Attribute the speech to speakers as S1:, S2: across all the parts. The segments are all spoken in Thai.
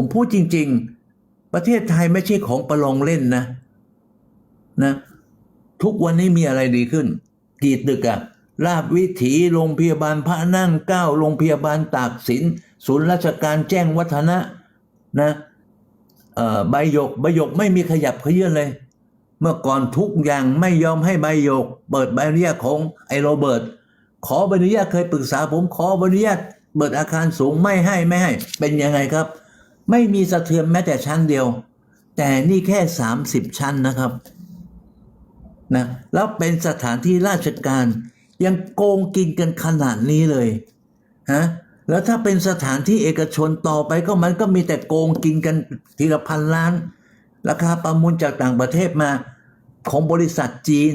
S1: ผมพูดจริง ๆ ประเทศไทยไม่ใช่ของประลองเล่นนะ นะ ทุกวันนี้มีอะไรดีขึ้น กี่ตึกอะลาบวิถีโรงพยาบาลพระนั่งเก้าโรงพยาบาลตากสิน ศูนย์ราชการแจ้งวัฒนะนะใบหยกใบหยกไม่มีขยับขยื่นเลย เมื่อก่อนทุกอย่างไม่ยอมให้ใบหยก เปิดใบอนุญาตของไอโรเบิร์ตขอใบอนุญาตเคยปรึกษาผมขอใบอนุญาตเปิดอาคารสูงไม่ให้ไม่ให้ เป็นยังไงครับ ไม่มีสะเทือนแม้แต่ชั้นเดียว แต่นี่แค่สามสิบชั้นนะครับนะแล้วเป็นสถานที่ราชการยังโกงกินกันขนาดนี้เลยฮะแล้วถ้าเป็นสถานที่เอกชนต่อไปก็มันก็มีแต่โกงกินกันทีละพันล้าน ราคาประมูลจากต่างประเทศมาของบริษัทจีน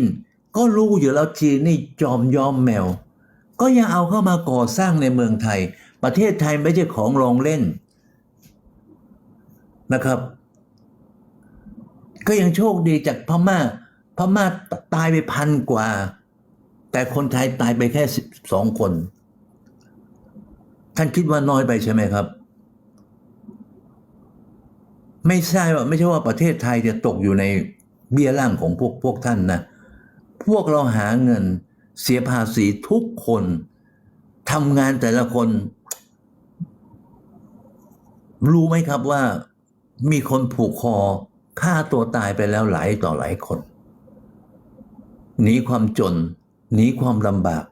S1: ก็รู้อยู่แล้วจีนนี่จอมยอมแมว ก็ยังเอาเข้ามาก่อสร้างในเมืองไทย ประเทศไทยไม่ใช่ของรองเล่น นะครับ ก็ยังโชคดีจากพม่า พม่าตายไปพันกว่า แต่คนไทยตายไปแค่สิบสองคน ท่านคิดว่าน้อยไปใช่ไหมครับ ไม่ใช่ว่าไม่ใช่ว่าประเทศไทยจะตกอยู่ในเบี้ยล่างของพวกพวกท่านนะ พวกเราหาเงินเสียภาษีทุกคนทำงานแต่ละคน รู้ไหมครับว่า มีคนผูกคอฆ่าตัวตายไปแล้วหลายต่อหลายคนหนีความจนหนีความลำบาก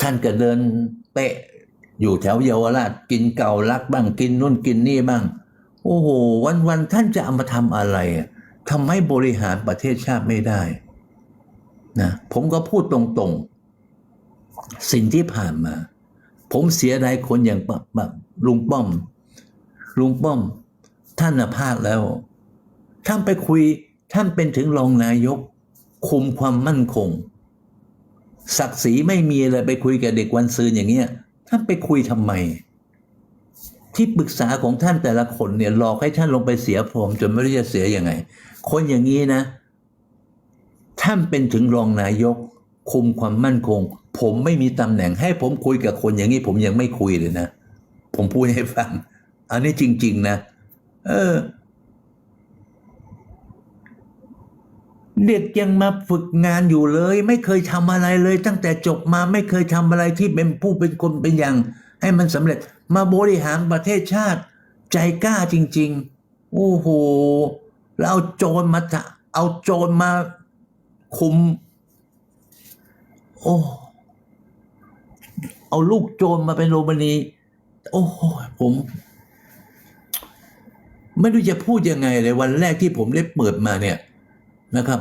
S1: ท่านก็เดินเปะอยู่แถวเยาวราชกินเก่าลักบ้างกินนู่นกินนี่บ้าง โอ้โห วันๆท่านจะเอามาทำอะไรทำให้บริหารประเทศชาติไม่ได้นะผมก็พูดตรงๆ สิ่งที่ผ่านมา ผมเสียดายคนอย่างปะปะลุงป้อม ลุงป้อม ท่านพลาดแล้ว ท่านไปคุยท่านเป็นถึงรองนายก คุมความมั่นคง ศักดิ์ศรีไม่มีเลยไปคุยกับเด็กวันซืนอย่างเงี้ย ท่านไปคุยทำไม ที่ปรึกษาของท่านแต่ละคนเนี่ยหลอกให้ท่านลงไปเสียพรมจนไม่รู้จะเสียยังไง คนอย่างนี้นะ ท่านเป็นถึงรองนายก คุมความมั่นคง ผมไม่มีตำแหน่งให้ผมคุยกับคนอย่างนี้ ผมยังไม่คุยเลยนะ ผมพูดให้ฟัง อันนี้จริง ๆ นะ เออ เด็กยังมาฝึกงานอยู่เลย ไม่เคยทำอะไรเลย ตั้งแต่จบมาไม่เคยทำอะไรที่เป็นผู้เป็นคนเป็นอย่าง ให้มันสำเร็จมาบริหารประเทศชาติ ใจกล้าจริง ๆ โอ้โหแล้วเอาโจรมาจะเอาโจรมาคุม โอ้เอาลูกโจรมาเป็นโรมนีโอ้โหผม ไม่รู้จะพูดยังไงเลยวันแรกที่ผมได้เปิดมาเนี่ยนะครับ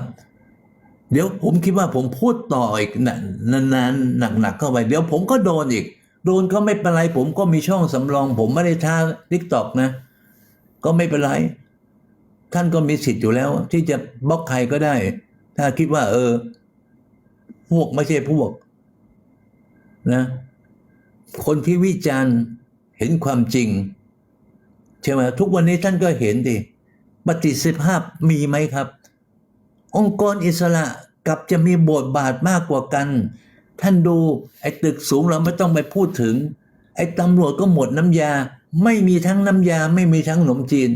S1: เดี๋ยวผมคิดว่าผมพูดต่ออีกนานๆหนักๆเข้าไป เดี๋ยวผมก็โดนอีก โดนก็ไม่เป็นไร ผมก็มีช่องสำรอง ผมไม่ได้ท้าทิกตอกนะ ก็ไม่เป็นไร ท่านก็มีสิทธิ์อยู่แล้ว ที่จะบล็อกใครก็ได้ ถ้าคิดว่า เออ พวกไม่ใช่พวก นะ คนที่วิจารณ์เห็นความจริง ใช่ไหมทุกวันนี้ท่านก็เห็นดิปฏิสิทธิภาพมีไหมครับ องค์กรอิสระกับจะมีบทบาทมากกว่ากัน ท่านดูไอ้ตึกสูงเราไม่ต้องไปพูดถึง ไอ้ตำรวจก็หมดน้ำยา ไม่มีทั้งน้ำยาไม่มีทั้งขนมจีน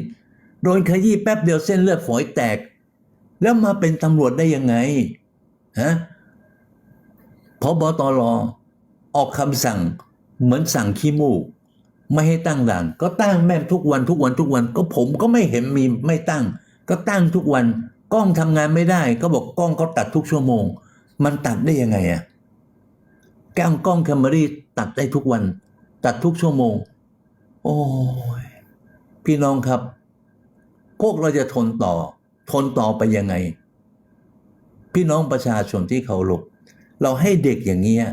S1: โดนขยี้แป๊บเดียวเส้นเลือดฝอยแตก แล้วมาเป็นตำรวจได้ยังไงฮะพบตรออกคำสั่งเหมือนสั่งขี้มูก ไม่ให้ตั้งด่าน ก็ตั้งแม่ทุกวันทุกวันทุกวันก็ผมก็ไม่เห็นมีไม่ตั้ง ก็ตั้งทุกวันกล้องทำงานไม่ได้ ก็บอกกล้องเขาตัดทุกชั่วโมง มันตัดได้ยังไงอะแก้งกล้องแคมเมรี่ตัดได้ทุกวัน ตัดทุกชั่วโมง โอ้ยพี่น้องครับ พวกเราจะทนต่อ ทนต่อไปยังไง พี่น้องประชาชนที่เคารพเราให้เด็กอย่างเงี้ย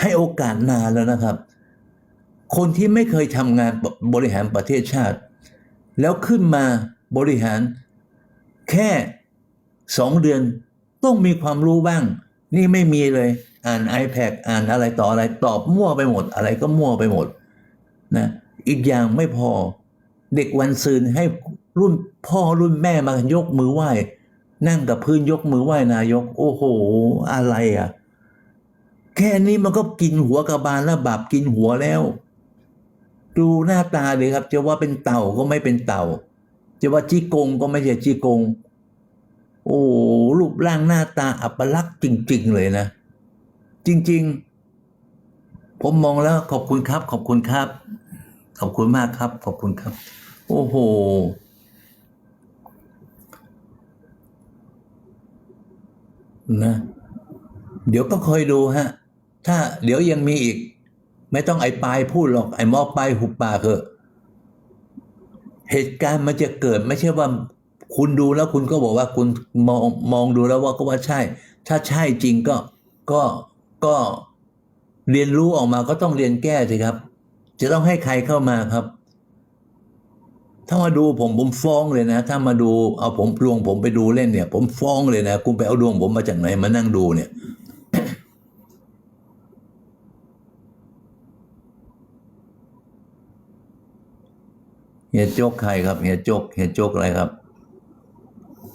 S1: ให้โอกาสนานแล้วนะครับ คนที่ไม่เคยทำงานบริหารประเทศชาติ แล้วขึ้นมาบริหารแค่สองเดือนต้องมีความรู้บ้าง นี่ไม่มีเลยอ่าน iPad อ่านอะไรต่ออะไรตอบมั่วไปหมด อะไรก็มั่วไปหมดนะอีกอย่างไม่พอเด็กวันซืนให้รุ่นพ่อรุ่นแม่มายกมือไหว้ นั่งกับพื้นยกมือไหว้นายก โอ้โห อะไรอะ แค่นี้มันก็กินหัวกระบาลแล้วบาปกินหัวแล้ว ดูหน้าตาเลยครับจะว่าเป็นเต่าก็ไม่เป็นเต่าจะว่าจีกงก็ไม่ใช่จีกง โอ้รูปร่างหน้าตาอัปลักษณ์จริง ๆ เลยนะ จริง ๆ ผมมองแล้วขอบคุณครับ ขอบคุณครับ ขอบคุณมากครับ ขอบคุณครับ โอ้โหนะ เดี๋ยวก็คอยดูฮะ ถ้าเดี๋ยวยังมีอีก ไม่ต้องไอ้ปลายพูดหรอกไอ้มอปลายหุบปากเถอะ เหตุการณ์มันจะเกิดไม่ใช่ว่าคุณดูแล้วคุณก็บอกว่าคุณมองมองดูแล้วว่าก็ว่าใช่ ถ้าใช่จริงก็ก็ก็เรียนรู้ออกมาก็ต้องเรียนแก้สิครับ จะต้องให้ใครเข้ามาครับ ถ้ามาดูผมผมฟ้องเลยนะ ถ้ามาดูเอาผมดวงผมไปดูเล่นเนี่ย ผมฟ้องเลยนะ คุณไปเอาดวงผมมาจากไหนมานั่งดูเนี่ย เฮียโจกใครครับเฮียโจกเฮียโจกอะไรครับ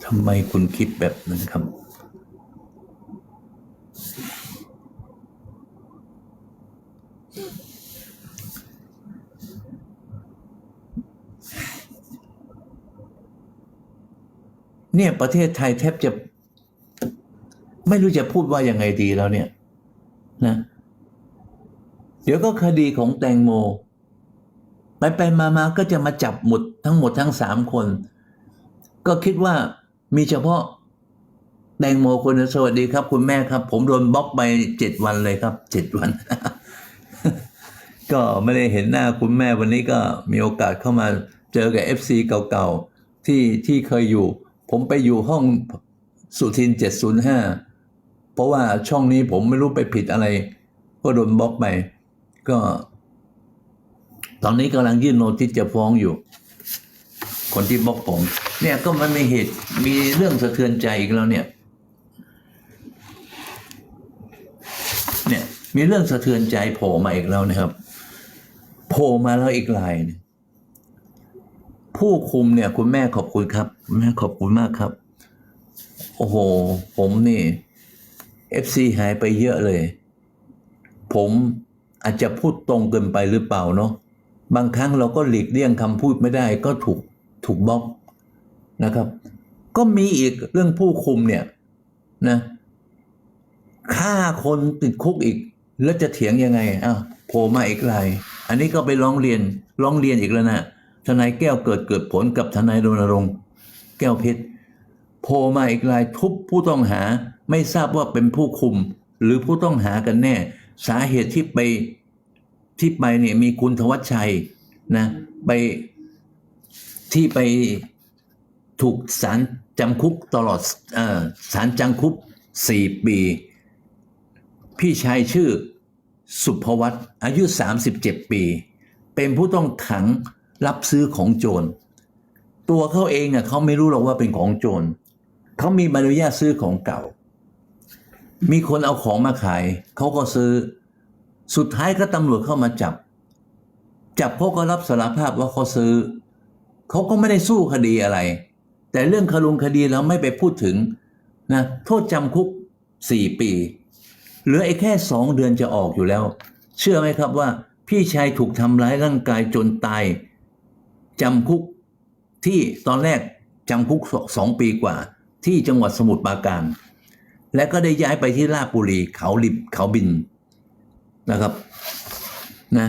S1: ทำไมคุณคิดแบบนั้นครับเนี่ยประเทศไทยแทบจะ ไม่รู้จะพูดว่ายังไงดีแล้วเนี่ย นะ เดี๋ยวก็คดีของแตงโม ไปไปมามาก็จะมาจับหมดทั้งหมดทั้งสามคน ก็คิดว่ามีเฉพาะแตงโมคนสวัสดีครับ คุณแม่ครับ ผมโดนบล็อกไปเจ็ดวันเลยครับเจ็ดวัน ก็ไม่ได้เห็นหน้าคุณแม่วันนี้ก็มีโอกาสเข้ามาเจอกับเอฟซีเก่าๆที่ที่เคยอยู่ ผมไปอยู่ห้องสุทินเจ็ดศูนย์ห้าเพราะว่าช่องนี้ผมไม่รู้ไปผิดอะไร ก็โดนบล็อกไปก็ ตอนนี้กำลังยื่นโนติสจะฟ้องอยู่ คนที่บล็อกผม เนี่ยก็มันมีเหตุมีเรื่องสะเทือนใจอีกแล้วเนี่ย เนี่ยมีเรื่องสะเทือนใจโผล่มาอีกแล้วนะครับโผล่มาแล้วอีกลายผู้คุมเนี่ย คุณแม่ขอบคุณครับคุณแม่ขอบคุณมากครับ โอ้โห ผมนี่เอฟซีหายไปเยอะเลย ผมอาจจะพูดตรงเกินไปหรือเปล่าเนาะ บางครั้งเราก็หลีกเลี่ยงคำพูดไม่ได้ก็ถูกถูกบล็อกนะครับ ก็มีอีกเรื่องผู้คุมเนี่ยนะฆ่าคนติดคุกอีก แล้วจะเถียงยังไงอ้าวโผล่มาอีกราย อันนี้ก็ไปร้องเรียนร้องเรียนอีกแล้วนะทนายแก้วเกิดเกิดผลกับทนายรณรงค์แก้วเพชรโผล่มาอีกรายทุบผู้ต้องหาไม่ทราบว่าเป็นผู้คุม หรือผู้ต้องหากันแน่ สาเหตุที่ไป ที่ไปเนี่ยมีคุณธวัชชัยนะไปที่ไปถูกสารจำคุกตลอดออสารจำคุกสี่ปี พี่ชายชื่อสุภวัตอายุ 37 ปี เป็นผู้ต้องขังรับซื้อของโจร ตัวเขาเองอะเขาไม่รู้หรอกว่าเป็นของโจรเขามีใบอนุญาตซื้อของเก่า มีคนเอาของมาขาย เขาก็ซื้อ สุดท้ายก็ตำรวจเข้ามาจับ จับเขาก็รับสารภาพว่าเขาซื้อ เขาก็ไม่ได้สู้คดีอะไร แต่เรื่องคลุงคดีเราไม่ไปพูดถึงนะโทษจำคุกสี่ปีเหลือไอ้แค่สองเดือนจะออกอยู่แล้ว เชื่อไหมครับว่า พี่ชายถูกทำร้ายร่างกายจนตายจำคุกที่ตอนแรกจำคุกสองปีกว่า ที่จังหวัดสมุทรปราการ และก็ได้ย้ายไปที่ลาดบุรีเขาลิบเขาบิน นะครับนะ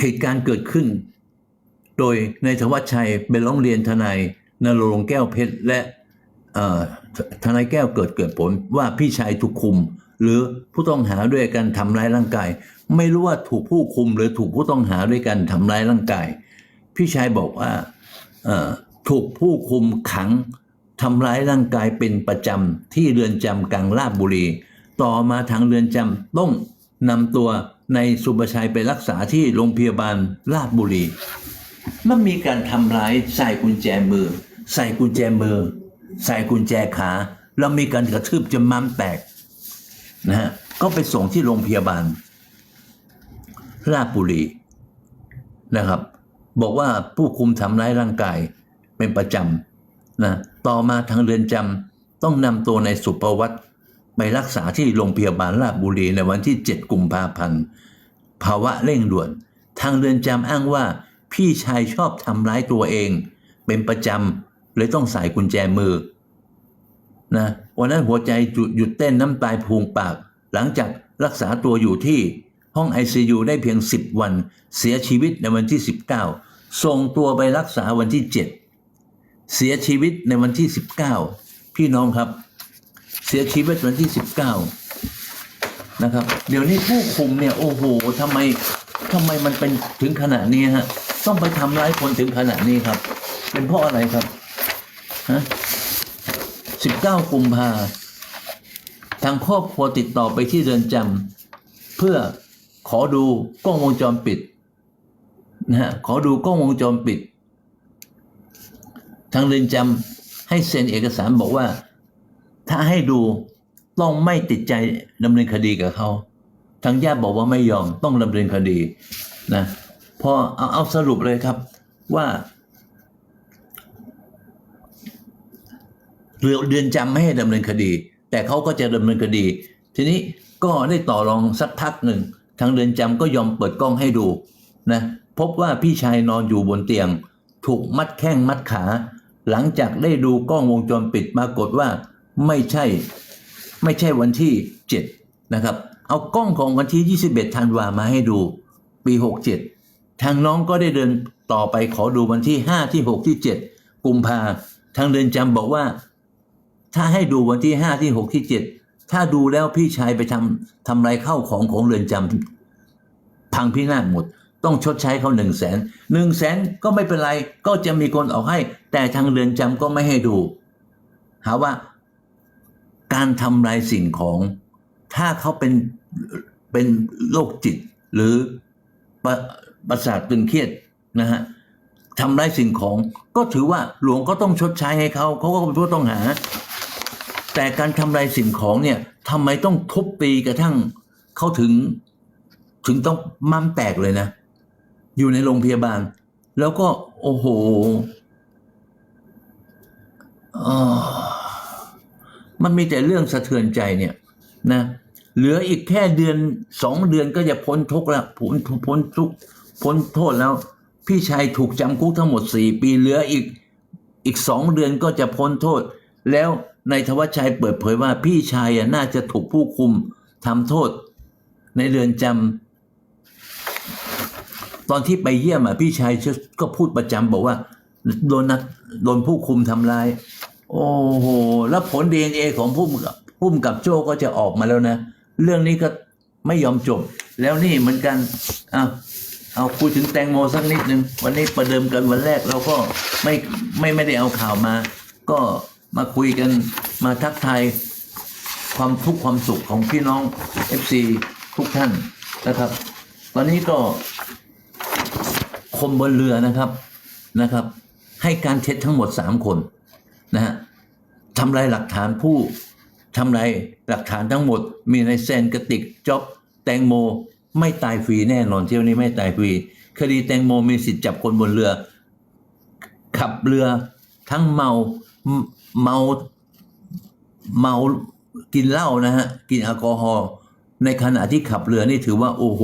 S1: เหตุการณ์เกิดขึ้น โดยนายธวัชชัยเป็นร้องเรียนทนายนรงแก้วเพชรและทนายแก้วเกิดเกิดผลว่าพี่ชายถูกคุม หรือผู้ต้องหาด้วยกันทำร้ายร่างกาย ไม่รู้ว่าถูกผู้คุม หรือถูกผู้ต้องหาด้วยกันทำร้ายร่างกาย พี่ชายบอกว่าถูกผู้คุมขังทำร้ายร่างกายเป็นประจำที่เรือนจำกลางลาดบุรี ต่อมาทางเรือนจำต้องนำตัวในายสุประชัยไปรักษาที่โรงพยาบาลลาดบุรี มันมีการทำร้ายใส่กุญแจมือ ใส่กุญแจมือ ใส่กุญแจขาแล้วมีการกระทืบจนม้ามแตกนะฮะก็ไปส่งที่โรงพยาบาล ราชบุรีนะครับ บอกว่าผู้คุมทำร้ายร่างกายเป็นประจำนะต่อมาทางเรือนจำต้องนำตัวในสุประวัติ ไปรักษาที่โรงพยาบาลราชบุรีในวันที่ 7 กุมภาพันธ์ ภาวะเร่งด่วน ทางเรือนจำอ้างว่า พี่ชายชอบทำร้ายตัวเอง เป็นประจำเลยต้องใส่กุญแจมือนะวันนั้นหัวใจหยุดหยุดเต้นน้ำตายพูงปาก หลังจากรักษาตัวอยู่ที่ห้อง ICU ได้เพียง 10 วัน เสียชีวิตในวันที่ 19 ส่งตัวไปรักษาวันที่ 7 เสียชีวิตในวันที่ 19 พี่น้องครับ เสียชีวิตวันที่19นะครับ เดี๋ยวนี้ผู้คุมเนี่ยโอ้โหทำไมทำไมมันเป็นถึงขนาดนี้ฮะ ต้องไปทำร้ายคนถึงขนาดนี้ครับ เป็นเพราะอะไรครับฮะ19กุมภาทางครอบครัวติดต่อไปที่เรือนจำเพื่อขอดูกล้องวงจรปิดนะฮะขอดูกล้องวงจรปิด ทางเรือนจำให้เซ็นเอกสารบอกว่า ถ้าให้ดูต้องไม่ติดใจดำเนินคดีกับเขาทางญาติบอกว่าไม่ยอมต้องดำเนินคดีนะพอเอาเอาสรุปเลยครับว่าเรือเดือนจำไม่ให้ดำเนินคดี แต่เขาก็จะดำเนินคดี ทีนี้ก็ได้ต่อรองสักพักหนึ่ง ทางเรือนจำก็ยอมเปิดกล้องให้ดูนะพบว่าพี่ชายนอนอยู่บนเตียง ถูกมัดแข้งมัดขา หลังจากได้ดูกล้องวงจรปิดปรากฏว่า ไม่ใช่ไม่ใช่วันที่ 7 นะครับ เอากล้องของวันที่ 21 ธันวามาให้ดูปี 67 ทางน้องก็ได้เดินต่อไปขอดูวันที่ 5 ที่ 6 ที่ 7 กุมภาทางเดินจำบอกว่า ถ้าให้ดูวันที่ 5 ที่ 6 ที่ 7 ถ้าดูแล้วพี่ชายไปทำทำลายเข้าของของเรือนจำพังพินาศหมดต้องชดใช้เขาหนึ่งแสนหนึ่งแสนก็ไม่เป็นไร ก็จะมีคนออกให้ แต่ทางเรือนจำก็ไม่ให้ดู หาว่า การทำลายสิ่งของ ถ้าเขาเป็นเป็นโรคจิต หรือประประสาทตึงเครียดนะฮะทำลายสิ่งของ ก็ถือว่าหลวงก็ต้องชดใช้ให้เขาเขาก็เป็นผู้ต้องหา แต่การทำลายสิ่งของเนี่ยทำไมต้องทุบตีกระทั่งเขาถึงถึงต้องม้ามแตกเลยนะ อยู่ในโรงพยาบาล แล้วก็โอ้โหอ่า มันมีแต่เรื่องสะเทือนใจเนี่ยนะเหลืออีกแค่เดือนสองเดือนก็จะพ้นทุกข์แล้วพ้นพ้นทุกพ้นโทษแล้ว พี่ชายถูกจำคุกทั้งหมดสี่ปีเหลืออีกอีกสองเดือนก็จะพ้นโทษ แล้วนายธวัชชัยเปิดเผยว่าพี่ชายน่าจะถูกผู้คุมทำโทษ ในเรือนจำตอนที่ไปเยี่ยมอะพี่ชายก็พูดประจำบอกว่าโดนนักโดนผู้คุมทำร้าย โอ้โห แล้วผลดีเอของผู้กำกับผู้กำกับโจ้ก็จะออกมาแล้วนะ เรื่องนี้ก็ไม่ยอมจบ แล้วนี่เหมือนกันอ้าวเอาคุยถึงแตงโมสักนิดนึง วันนี้ประเดิมกันวันแรกเราก็ไม่ไม่ไม่ได้เอาข่าวมา ก็มาคุยกันมาทักทายความทุกข์ความสุขของพี่น้อง FC ทุกท่านนะครับ ตอนนี้ก็คนบนเรือนะครับนะครับ ให้การเท็จทั้งหมดสามคน นะฮะทำลายหลักฐานผู้ทำลายหลักฐานทั้งหมด มีในเซนกระติกจ็อบแตงโม ไม่ตายฟรีแน่นอนเที่ยวนี้ไม่ตายฟรี คดีแตงโมมีสิทธิ์จับคนบนเรือ ขับเรือทั้งเมาเมาเมากินเหล้านะฮะ กินแอลกอฮอล์ในขณะที่ขับเรือนี่ถือว่า โอ้โห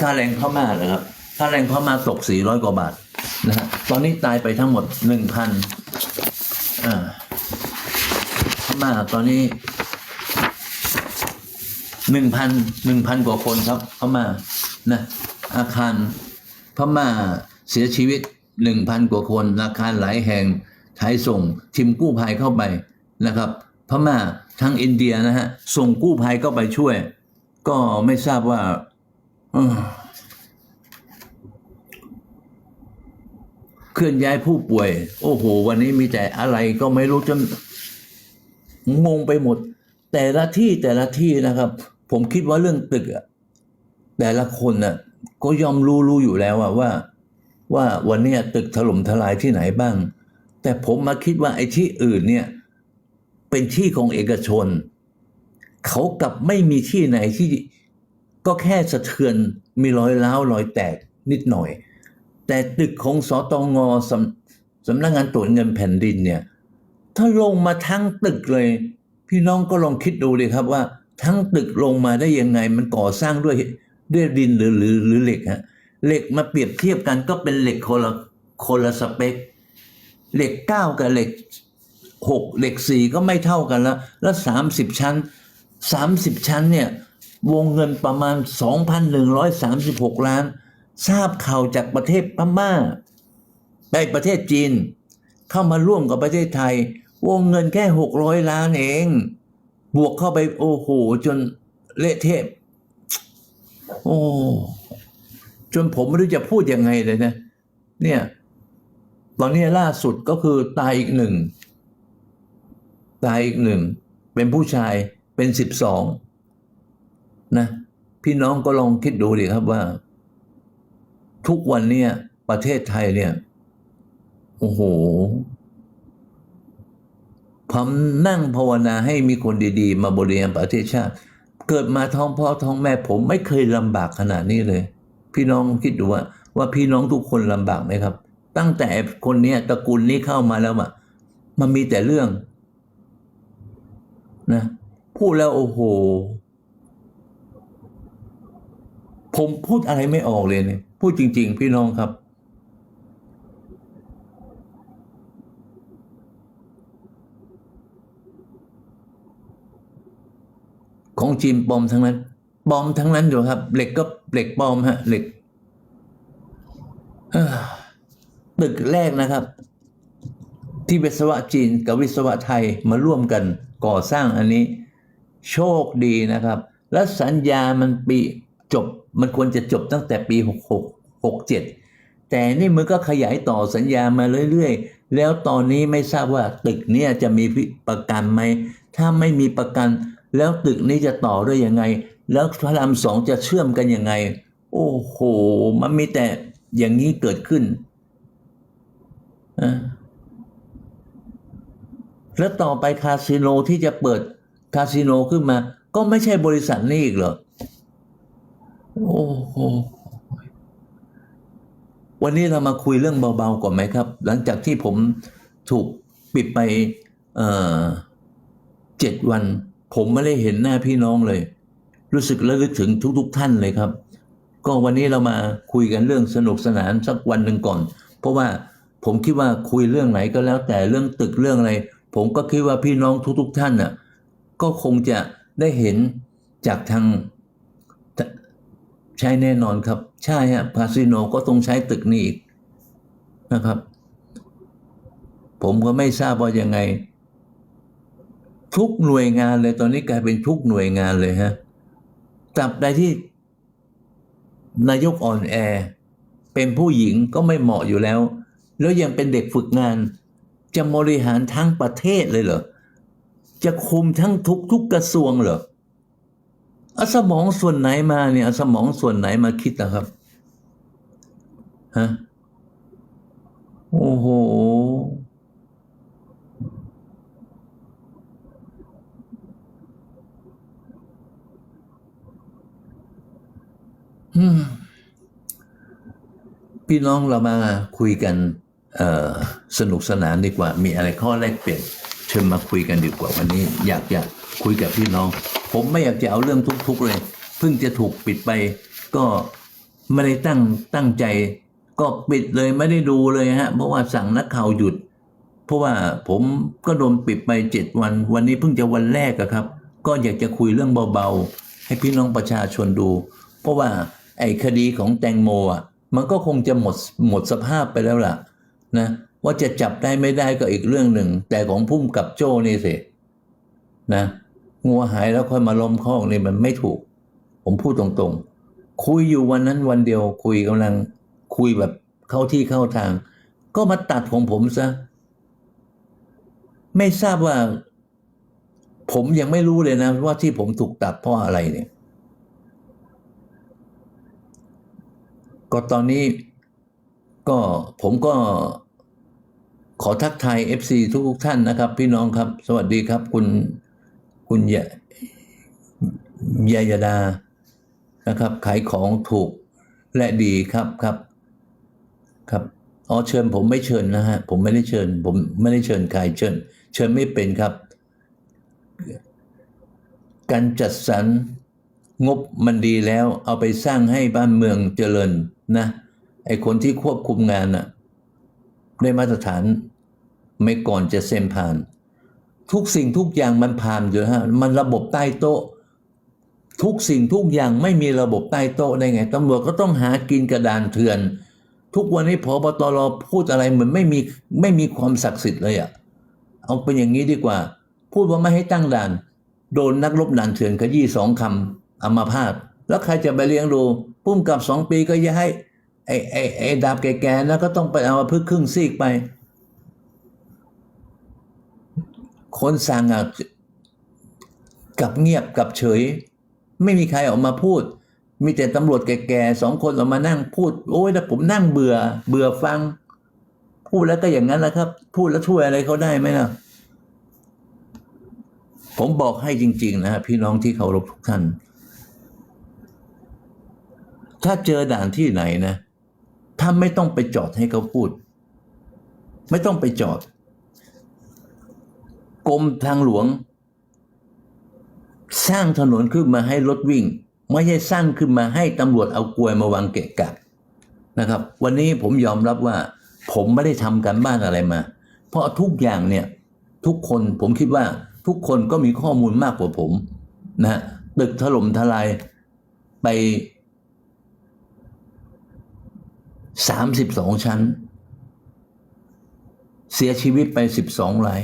S1: ค่าแรงเข้ามาเหรอครับ ค่าแรงเข้ามาตก400กว่าบาท นะฮะตอนนี้ตายไปทั้งหมด1,000อ่าเข้ามาตอนนี้1,000 1,000กว่าคนครับเข้านะอาคารพม่าเสียชีวิต1,000กว่าคน อาคารหลายแห่งไทยส่งทีมกู้ภัยเข้าไปนะครับ พม่าทั้งอินเดียนะฮะส่งกู้ภัยเข้าไปช่วย ก็ไม่ทราบว่าเอ่อเค ลื่อนย้ายผู้ป่วย โอ้โห วันนี้มีแต่อะไรก็ไม่รู้จนงงไปหมด แต่ละที่แต่ละที่นะครับ ผมคิดว่าเรื่องตึกอะแต่ละคนน่ะก็ยอมรู้รู้อยู่แล้วว่า ว่าวันนี้ตึกถล่มทลายที่ไหนบ้าง แต่ผมมาคิดว่าไอ้ที่อื่นเนี่ย เป็นที่ของเอกชน เขากลับไม่มีที่ไหนที่ก็แค่สะเทือนมีรอยร้าวรอยแตกนิดหน่อย แต่ตึกของสตงสำสำนักงานตรวจเงินแผ่นดินเนี่ย ถ้าลงมาทั้งตึกเลย พี่น้องก็ลองคิดดูเลยครับว่า ทั้งตึกลงมาได้ยังไง มันก่อสร้างด้วยด้วยดินหรือหรือหรือเหล็กฮะเหล็กมาเปรียบเทียบกันก็เป็นเหล็กคนละคนละสเปคเหล็กเก้ากับเหล็กหกเหล็กสี่ก็ไม่เท่ากันแล้ว แล้วสามสิบชั้นสามสิบชั้นเนี่ยวงเงินประมาณสองพันหนึ่งร้อยสามสิบหกล้าน ทราบข่าวจากประเทศพม่า ไปประเทศจีน เข้ามาร่วมกับประเทศไทย วงเงินแค่หกร้อยล้านเอง บวกเข้าไปโอ้โหจนเละเทะโอ้จนผมไม่รู้จะพูดยังไงเลยนะ เนี่ย ตอนนี้ล่าสุดก็คือตายอีกหนึ่ง ตายอีกหนึ่ง เป็นผู้ชายเป็นสิบสองนะ พี่น้องก็ลองคิดดูดิครับว่า ทุกวันเนี่ยประเทศไทยเนี่ยโอ้โหผมนั่งภาวนาให้มีคนดีๆ มาบริหารประเทศชาติ เกิดมาท้องพ่อท้องแม่ ผมไม่เคยลำบากขนาดนี้เลย พี่น้องคิดดูว่าว่าพี่น้องทุกคนลำบากไหมครับ ตั้งแต่คนเนี้ยตระกูลนี้เข้ามาแล้วอะมันมีแต่เรื่องนะพูดแล้วโอ้โห ผมพูดอะไรไม่ออกเลยเนี่ย พูดจริง ๆ พี่น้องครับ ของจีนปลอมทั้งนั้นปลอมทั้งนั้นอยู่ครับ เหล็กก็เหล็กปลอมฮะ เหล็กตึกแรกนะครับ ที่วิศวะจีนกับวิศวะไทยมาร่วมกันก่อสร้างอันนี้ โชคดีนะครับ และสัญญามันปี จบมันควรจะจบตั้งแต่ปี 66 67 แต่นี่มันก็ขยายต่อสัญญามาเรื่อยๆ แล้วตอนนี้ไม่ทราบว่าตึกนี่ยจะมีประกันไหม ถ้าไม่มีประกัน แล้วตึกนี้จะต่อด้วยยังไง แล้วพระรามสองจะเชื่อมกันยังไง โอ้โห มันมีแต่อย่างนี้เกิดขึ้น แล้วต่อไปคาสิโนที่จะเปิดคาสิโนขึ้นมา ก็ไม่ใช่บริษัทนี้อีกเหรอ โอ้โหวันนี้เรามาคุยเรื่องเบาๆก่อนไหมครับ หลังจากที่ผมถูกปิดไปเจ็ดวัน ผมไม่ได้เห็นหน้าพี่น้องเลย รู้สึกระลึกถึงทุก ๆ ท่านเลยครับ ก็วันนี้เรามาคุยกันเรื่องสนุกสนานสักวันหนึ่งก่อน เพราะว่าผมคิดว่าคุยเรื่องไหนก็แล้ว แต่เรื่องตึกเรื่องอะไร ผมก็คิดว่าพี่น้องทุก ๆ ท่านน่ะก็คงจะได้เห็นจากทาง ใช่แน่นอนครับ ใช่ฮะคาสิโนก็ต้องใช้ตึกนี้อีกนะครับ ผมก็ไม่ทราบว่ายังไง ทุกหน่วยงานเลยตอนนี้กลายเป็นทุกหน่วยงานเลยฮะตราบใดที่นายกอ่อนแอ เป็นผู้หญิงก็ไม่เหมาะอยู่แล้ว แล้วยังเป็นเด็กฝึกงาน จะบริหารทั้งประเทศเลยเหรอจะคุมทั้งทุกทุกกระทรวงเหรอ เอาสมองส่วนไหนมาเนี่ยเอาสมองส่วนไหนมาคิดนะครับฮะโอ้โหพี่น้องเรามาคุยกันสนุกสนานดีกว่า มีอะไรข้อแรกเปลี่ยนเชิญมาคุยกันดีกว่าวันนี้ อยากจะคุยกับพี่น้อง ผมไม่อยากจะเอาเรื่องทุกข์ๆเลยเพิ่งจะถูกปิดไปก็ไม่ได้ตั้งตั้งใจ ก็ปิดเลยไม่ได้ดูเลยฮะเพราะว่าสั่งนักข่าวหยุด เพราะว่าผมก็โดนปิดไปเจ็ดวัน วันนี้เพิ่งจะวันแรกอะครับ ก็อยากจะคุยเรื่องเบาๆ ให้พี่น้องประชาชนดู เพราะว่าไอ้คดีของแตงโมอะมันก็คงจะหมดหมดสภาพไปแล้วล่ะนะว่าจะจับได้ไม่ได้ก็อีกเรื่องหนึ่ง แต่ของพุ่มกับโจ้นี่สินะ งัวหายแล้วค่อยมาล้มคอกนี่มันไม่ถูก ผมพูดตรงๆ คุยอยู่วันนั้นวันเดียวคุยกำลังคุยแบบเข้าที่เข้าทาง ก็มาตัดของผมซะ ไม่ทราบว่า ผมยังไม่รู้เลยนะ ว่าที่ผมถูกตัดเพราะอะไรเนี่ย ก็ตอนนี้ก็ผมก็ขอทักทาย FC ทุกท่านนะครับ พี่น้องครับ สวัสดีครับคุณ คุณยยายดานะครับ ขายของถูกและดีครับครับ ครับอ๋อเชิญผมไม่เชิญนะฮะผมไม่ได้เชิญ ผมไม่ได้เชิญใครเชิญ เชิญไม่เป็นครับ การจัดสรรงบมันดีแล้ว เอาไปสร้างให้บ้านเมืองเจริญนะไอคนที่ควบคุมงานน่ะได้มาตรฐานไม่ก่อนจะเซ็นผ่าน ทุกสิ่งทุกอย่างมันผ่านอยู่ฮะมันระบบใต้โต๊ะ ทุกสิ่งทุกอย่างไม่มีระบบใต้โต๊ะได้ไงตำรวจก็ต้องหากินกระดานเถื่อน ทุกวันนี้พบตรพูดอะไรเหมือนไม่มีไม่มีความศักดิ์สิทธิ์เลยอะเอาเป็นอย่างนี้ดีกว่า พูดว่าไม่ให้ตั้งด่าน โดนนักรบด่านเถื่อนขยี้สองคำอามาพาตแล้วใครจะไปเลี้ยงดูปุ้มกับสองปีก็ย่าให้ไอ้ไอ้ไอ้ดาบแก่ๆนะก็ต้องไปเอามาพึ่งครึ่งซีกไป คนสั่งอะกับเงียบกับเฉย ไม่มีใครออกมาพูด มีแต่ตำรวจแก่ๆสองคนออกมานั่งพูด โอ้ยแล้วผมนั่งเบื่อ เบื่อฟัง พูดแล้วก็อย่างนั้นแหละครับ พูดแล้วช่วยอะไรเขาได้ไหมล่ะ ผมบอกให้จริง ๆ นะฮะพี่น้องที่เคารพทุกท่าน ถ้าเจอด่านที่ไหนนะถ้าไม่ต้องไปจอดให้เขาพูด ไม่ต้องไปจอด กรมทางหลวง สร้างถนนขึ้นมาให้รถวิ่ง ไม่ใช่สร้างขึ้นมาให้ตำรวจเอากลวยมาวางเกะกะนะครับ วันนี้ผมยอมรับว่า ผมไม่ได้ทำการบ้านอะไรมา เพราะทุกอย่างเนี่ยทุกคนผมคิดว่าทุกคนก็มีข้อมูลมากกว่าผมนะฮะตึกถล่มทลายไปสามสิบสองชั้น เสียชีวิตไปสิบสองราย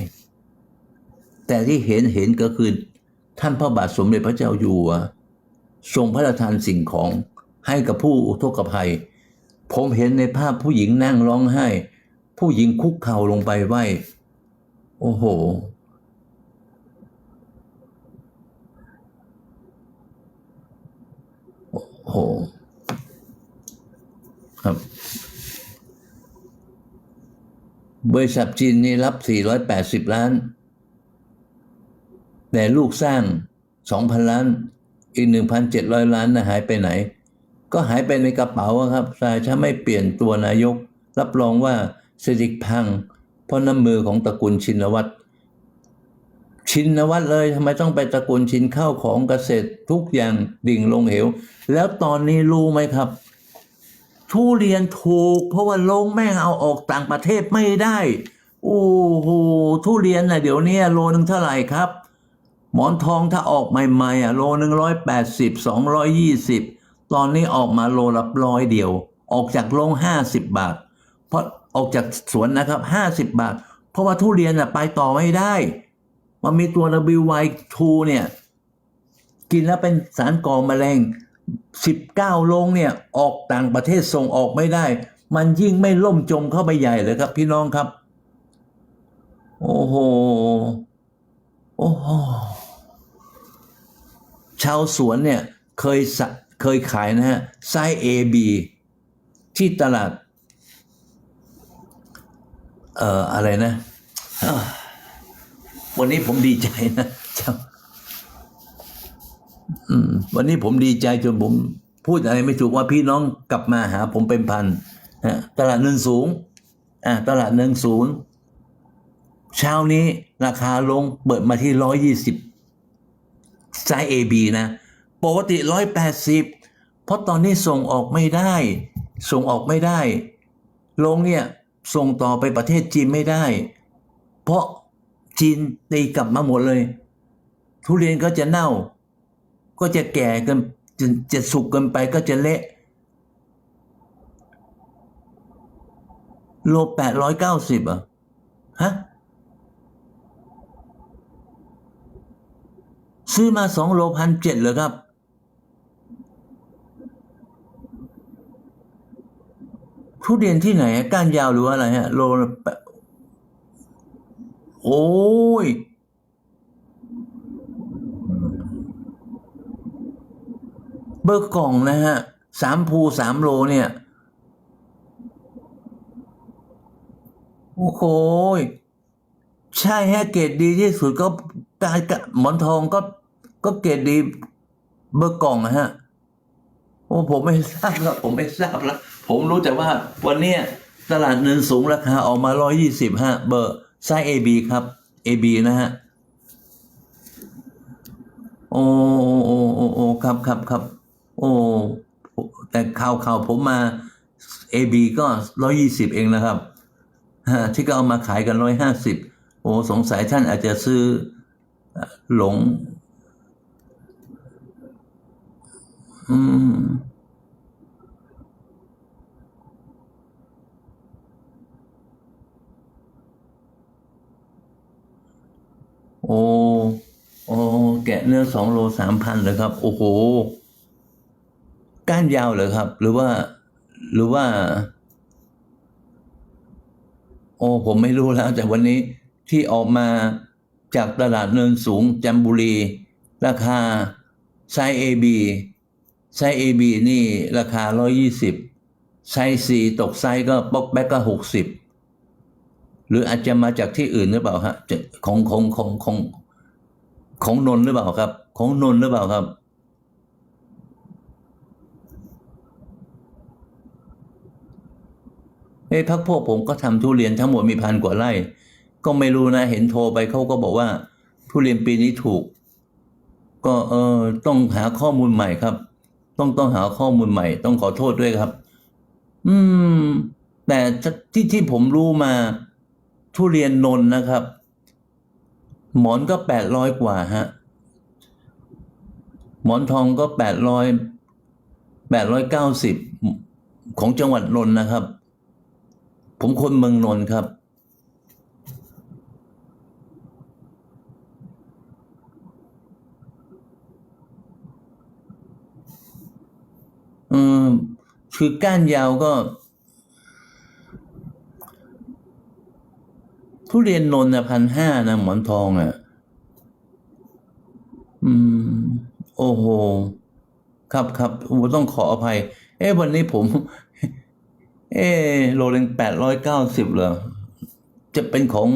S1: แต่ที่เห็นเห็นก็คือท่านพระบาทสมเด็จพระเจ้าอยู่หัวทรงพระราชทานสิ่งของให้กับผู้อุทกภัย ผมเห็นในภาพผู้หญิงนั่งร้องไห้ ผู้หญิงคุกเข่าลงไปไหวโอ้โห โอ้โห ครับ บริษัทจีนนี่รับ 480 ล้าน แต่ลูกสร้าง 2,000 ล้าน อีก 1,700 ล้านนะหายไปไหน ก็หายไปในกระเป๋าครับสายถ้าไม่เปลี่ยนตัวนายก รับรองว่าเศรษฐกิจพัง เพราะน้ำมือของตระกูลชินวัตรชินวัตรเลยทำไมต้องไปตระกูลชินข้าวของเกษตรทุกอย่างดิ่งลงเหว แล้วตอนนี้รู้ไหมครับ ทุเรียนถูก เพราะว่าลงแม่งเอาออกต่างประเทศไม่ได้ โอ้โหทุเรียนนะเดี๋ยวนี้โลนึงเท่าไหร่ครับ หมอนทองถ้าออกใหม่ๆอะโลหนึ่งร้อยแปดสิบสองร้อยยี่สิบตอนนี้ออกมาโลละร้อยเดียว ออกจากโรงห้าสิบบาท เพราะออกจากสวนนะครับห้าสิบบาท เพราะว่าทุเรียนอะไปต่อไม่ได้ มันมีตัว WY2 เนี่ย กินแล้วเป็นสารก่อมะเร็ง19โรงเนี่ยออกต่างประเทศส่งออกไม่ได้ มันยิ่งไม่ล่มจมเข้าไปใหญ่เลยครับ พี่น้องครับ โอ้โห โอ้โหชาวสวนเนี่ยเคยเคยขายนะฮะไซส์ AB ที่ตลาด เอ่ออะไรนะ วันนี้ผมดีใจนะเจ้าวันนี้ผมดีใจจนผมพูดอะไรไม่ถูกว่าพี่น้องกลับมาหาผมเป็นพันตลาดเนินสูงอ่าตลาดเนินสูง เช้านี้ราคาลงเปิดมาที่ร้อยยี่สิบไซส์ AB นะ ปกติร้อยแปดสิบเพราะตอนนี้ส่งออกไม่ได้ ส่งออกไม่ได้ ลงเนี่ยส่งต่อไปประเทศจีนไม่ได้ เพราะจีนตีกลับมาหมดเลย ทุเรียนก็จะเน่า ก็จะแก่กันจะจะสุกเกินไปก็จะเละโลแปดร้อยเก้าสิบอะฮะ ซื้อมาสองโลพันเจ็ดเลยครับ ทุเรียนที่ไหนก้านยาวหรือว่าอะไรฮะ โลโอ้ยเบอร์กล่องนะฮะสามภูสามโลเนี่ย โอ้โหยใช่ฮะเกรดดีที่สุดก็ การกะหมอนทองก็ก็เกรดดีเบอร์กล่องนะฮะโอ้ผมไม่ทราบแล้วผมไม่ทราบแล้วผมรู้แต่ว่าวันเนี้ยตลาดเนินสูงราคาออกมาร้อยี่สิบฮะเบอร์ไซส์ AB ครับ AB นะฮะโอ้โอ้โอ้โอ้ครับครับครับโอ้แต่ข่าวข่าวผมมาเอบีก็ร้อยี่สิบเองนะครับที่ก็เอามาขายกันร้อยห้าสิบโอ้สงสัยท่านอาจจะซื้อ หลง อืมโอ้โอ้แกะเนื้อสองโลสามพันเลยครับ โอ้โห ก้านยาวเหรอครับ หรือว่า หรือว่า โอ้ผมไม่รู้แล้ว แต่วันนี้ที่ออกมา จากตลาดเนินสูงจันบุรี ราคาไซส์ AB ไซส์ AB นี่ราคาร้อยี่สิบไซส์ C ตกไซส์ก็ป๊อกแบ็กก็หกสิบหรืออาจจะมาจากที่อื่นหรือเปล่าฮะของของของของของนนหรือเปล่าครับ ของนนหรือเปล่าครับ เอ้พักพวกผมก็ทำทุเรียนทั้งหมดมีพันกว่าไร่ ก็ไม่รู้นะ เห็นโทรไปเขาก็บอกว่า ทุเรียนปีนี้ถูก ก็เออต้องหาข้อมูลใหม่ครับ ต้องต้องหาข้อมูลใหม่ ต้องขอโทษด้วยครับ อืม แต่ที่ที่ผมรู้มา ทุเรียนนนนะครับ หมอนก็แปดร้อยกว่าฮะหมอนทองก็แปดร้อยแปดร้อยเก้าสิบของจังหวัดนนท์นะครับ ผมคนเมืองนนท์ครับ อืมคือก้านยาวก็ ทุเรียนนนนะพันห้านะหมอนทองอะ อืม โอ้โห ครับครับผมต้องขออภัย เอ้วันนี้ผม เอ้โลเลงแปดร้อยเก้าสิบเหรอ จะเป็นของ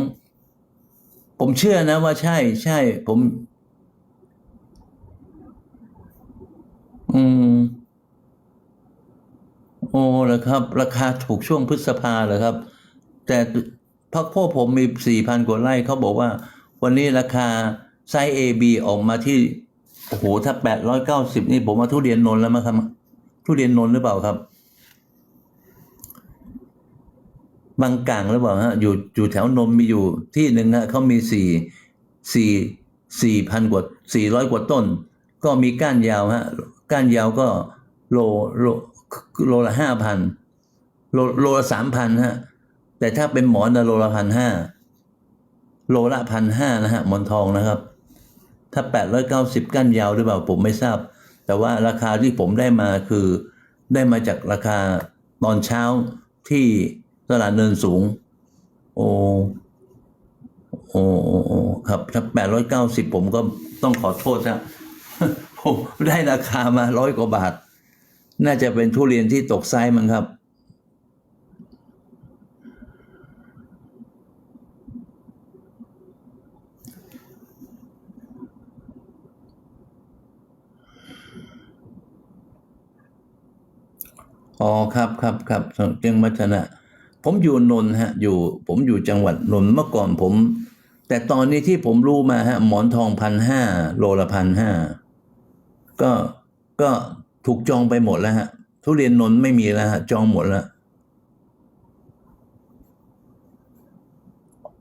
S1: ผมเชื่อนะว่าใช่ ใช่ ผม อืม โอ้เหรอครับ ราคาถูกช่วงพฤษภาเหรอครับ แต่พักพวกผมมีสี่พันกว่าไร่เขาบอกว่า วันนี้ราคาไซส์ A B ออกมาที่โอ้โหถ้าแปดร้อยเก้าสิบนี่ผมว่าทุเรียนนน์แล้วมั้งครับ ทุเรียนนนท์หรือเปล่าครับ บางกลางหรือเปล่าฮะอยู่อยู่แถวนมมีอยู่ที่หนึ่งฮะเขามีสี่สี่สี่พันกว่าสี่ร้อยกว่าต้น ก็มีก้านยาวฮะก้านยาวก็โลโล โลละห้าพันโลโลละสามพันฮะ แต่ถ้าเป็นหมอนนะโลละพันห้าโลละพันห้านะฮะหมอนทองนะครับ ถ้าแปดร้อยเก้าสิบก้านยาวหรือเปล่าผมไม่ทราบ แต่ว่าราคาที่ผมได้มาคือได้มาจากราคาตอนเช้าที่ตลาดเนินสูง โอ้โอ้โอ้โอ้ครับถ้าแปดร้อยเก้าสิบผมก็ต้องขอโทษนะผมได้ราคามาร้อยกว่าบาท น่าจะเป็นทุเรียนที่ตกไซส์มั้งครับ อ๋อครับครับครับเจังวัฒนะ ผมอยู่นนท์ฮะ อยู่ ผมอยู่จังหวัดนนท์เมื่อก่อนผม แต่ตอนนี้ที่ผมรู้มาฮะ หมอนทองพันห้าโลละพันห้าก็ก็ ถูกจองไปหมดแล้วฮะ ทุเรียนนนไม่มีแล้วฮะ จองหมดแล้ว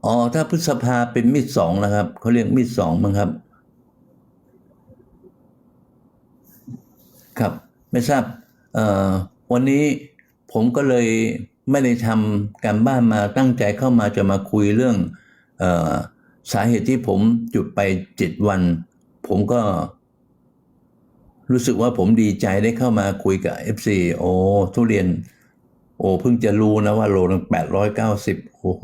S1: อ๋อ ถ้าพฤษภาเป็นมีดสองแล้วครับ เขาเรียกมีดสองมั้งครับ ครับ ไม่ทราบ เอ่อ วันนี้ผมก็เลยไม่ได้ทำการบ้านมาตั้งใจเข้ามาจะมาคุยเรื่อง เออสาเหตุที่ผมหยุดไปเจ็ดวัน ผมก็ รู้สึกว่าผมดีใจได้เข้ามาคุยกับ FC โอ้ทุเรียน โอ้เพิ่งจะรู้นะว่าโลนึงแปดร้อยเก้าสิบโอ้โห